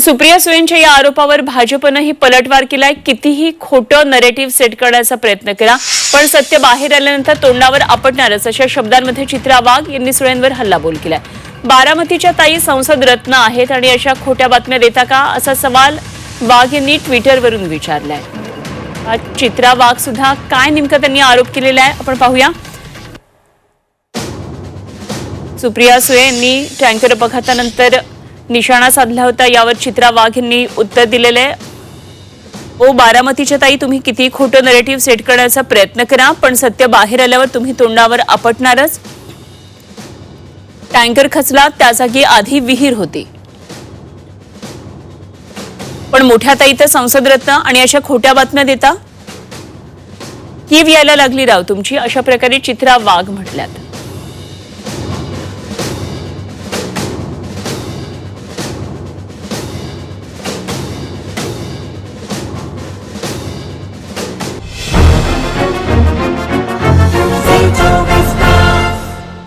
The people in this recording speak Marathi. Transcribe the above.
सुप्रिया सुळेंच्या या आरोपावर भाजपनंही पलटवार केलाय. कितीही खोटं नरेटिव्ह सेट करण्याचा प्रयत्न केला पण सत्य बाहेर आल्यानंतर तोंडावर आपटणारच अशा शब्दांमध्ये चित्रा वाघ यांनी सुळेंवर हल्लाबोल केलाय. बारामतीच्या ताई संसद रत्न आहेत आणि अशा खोट्या बातम्या देता का असा सवाल वाघ यांनी ट्विटरवरून विचारलाय. चित्रा वाघ सुद्धा काय नेमकं त्यांनी आरोप केलेला आहे आपण पाहूया. सुप्रिया सुळे यांनी टँकर अपघातानंतर निशाणा साधला होता. यावर चित्रा वाघ यांनी उत्तर दिलेलं आहे. ओ बारामतीच्या ताई तुम्ही किती खोटं नरेटिव्ह सेट करण्याचा प्रयत्न करा पण सत्य बाहेर आल्यावर तुम्ही तोंडावर आपटणारच. टँकर खचला त्या जागी आधी विहीर होती. पण मोठ्या ताई तर संसदरत्न आणि अशा खोट्या बातम्या देता. कीव यायला लागली राव तुमची अशा प्रकारे चित्रा वाघ म्हटल्यात.